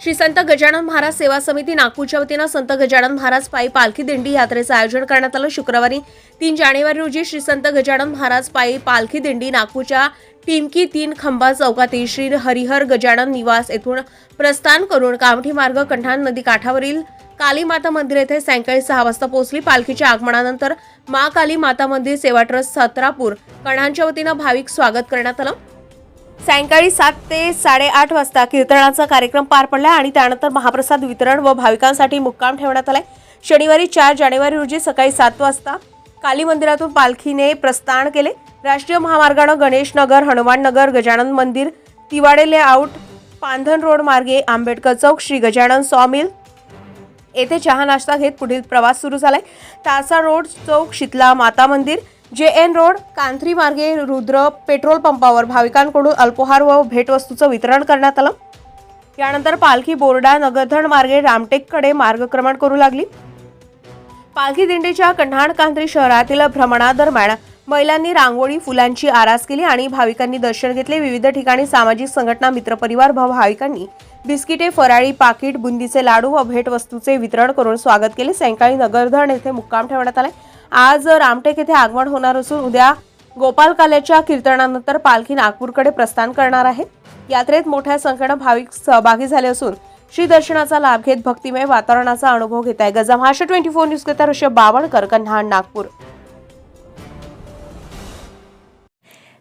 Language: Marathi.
श्री संत गजानन महाराज सेवा समिती नागपूरच्या वतीनं संत गजानन महाराज पायी पालखी दिंडी यात्रेचं आयोजन करण्यात आलं. शुक्रवारी तीन जानेवारी रोजी श्री संत गजानन महाराज पायी पालखी दिंडी नागपूरच्या टिमकी तीन खंबा चौकातील श्री हरिहर गजानन निवास येथून प्रस्थान करून कामठी मार्ग कंठान नदी काठावरील काली माता मंदिर येथे सायंकाळी सहा वाजता पोहोचली. पालखीच्या आगमनानंतर मा काली माता मंदिर सेवा ट्रस्ट सत्रापूर कणांच्या वतीनं भाविक स्वागत करण्यात आलं. सायंकाळी सात ते साडेआठ वाजता कीर्तनाचा कार्यक्रम पार पडला आणि त्यानंतर महाप्रसाद वितरण व भाविकांसाठी मुक्काम ठेवण्यात आलाय. शनिवारी चार जानेवारी रोजी सकाळी सात वाजता काली मंदिरातून पालखीने प्रस्थान केले. राष्ट्रीय महामार्गानं गणेश नगर हनुमान नगर गजानन मंदिर तिवाडे लेआउट पांधन रोड मार्गे आंबेडकर चौक श्री गजानन सॉमिल येथे चहा नाश्ता घेत पुढील प्रवास सुरू झालाय. तासा रोड चौक शीतला माता मंदिर जे एन रोड कांथरी मार्गे रुद्र पेट्रोल पंपावर भाविकांकडून अल्पोहार व भेटवस्तूचं वितरण करण्यात आलं. यानंतर पालखी बोर्डा नगरधण मार्गे रामटेककडे मार्गक्रमण करू लागली. पालखी दिंडीच्या कन्हाण कांत्री शहरातील भ्रमणादरम्यान महिलांनी रांगोळी फुलांची आरास केली आणि भाविकांनी दर्शन घेतले. विविध ठिकाणी सामाजिक संघटना मित्रपरिवार भाव भाविकांनी बिस्किटे फराळी पाकिट बुंदीचे लाडू व भेटवस्तूचे वितरण करून स्वागत केले. सायंकाळी नगरधण येथे मुक्काम ठेवण्यात आलाय. आज रामटेक येथे आगमन होणार असून उद्या गोपालकाल्याच्या कीर्तनानंतर पालखी नागपूरकडे प्रस्थान करणार आहे. यात्रेत मोठ्या संख्येनं भाविक सहभागी झाले असून श्री दर्शनाचा लाभ घेत भक्तिमय वातावरणाचा अनुभव घेत आहे गजा महाराष्ट्र ट्वेंटी फोर न्यूज करता ऋषभ बावणकर कन्हाड नागपूर.